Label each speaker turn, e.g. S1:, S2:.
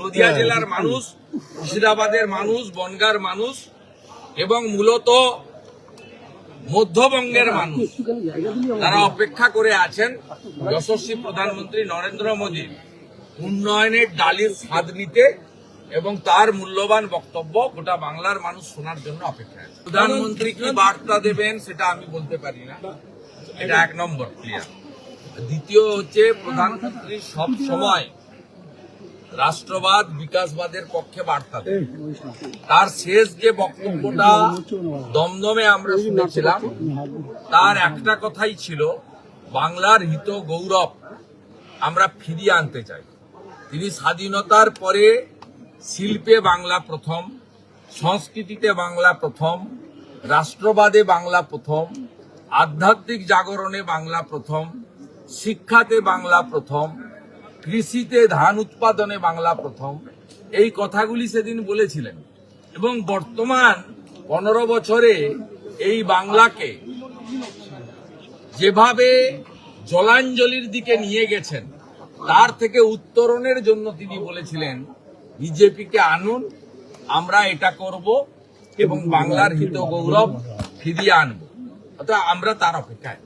S1: নদিয়া জেলার মানুষ মুর্শিদাবাদের মানুষ বনগার মানুষ এবং মূলত মধ্যবঙ্গের মানুষ। তারা অপেক্ষা করে আছেন যশস্বী প্রধানমন্ত্রী নরেন্দ্র মোদী উন্নয়নের ডালির স্বাদ নিতে এবং তার মূল্যবান বক্তব্য গোটা বাংলার মানুষ শোনার জন্য অপেক্ষা আছে প্রধানমন্ত্রী কি বার্তা দেবেন সেটা আমি বলতে পারি না। এটা এক নম্বর ক্লিয়ার দ্বিতীয় হচ্ছে প্রধানমন্ত্রী সব সময় রাষ্ট্রবাদ, বিকাশবাদের পক্ষে বার্তা দেন তার শেষ যে বক্তব্যটা দমদমে আমরা শুনেছিলাম, তার একটা কথাই ছিল, বাংলার হিত গৌরব আমরা ফিরিয়ে আনতে চাই। তিনি স্বাধীনতার পরে শিল্পে বাংলা প্রথম, সংস্কৃতিতে বাংলা প্রথম, রাষ্ট্রবাদে বাংলা প্রথম, আধ্যাত্মিক জাগরণে বাংলা প্রথম, শিক্ষাতে বাংলা প্রথম কৃষিতে ধান উৎপাদনে বাংলা প্রথম। এই কথাগুলি সেদিন বলেছিলেন। এবং বর্তমান পনেরো বছরে এই বাংলাকে যেভাবে জলাঞ্জলির দিকে নিয়ে গেছেন, তার থেকে উত্তরণের জন্য তিনি বলেছিলেন, বিজেপিকে আনুন, আমরা এটা করব এবং বাংলার হিত গৌরব ফিরিয়ে আনব। অর্থাৎ আমরা তার অপেক্ষায়।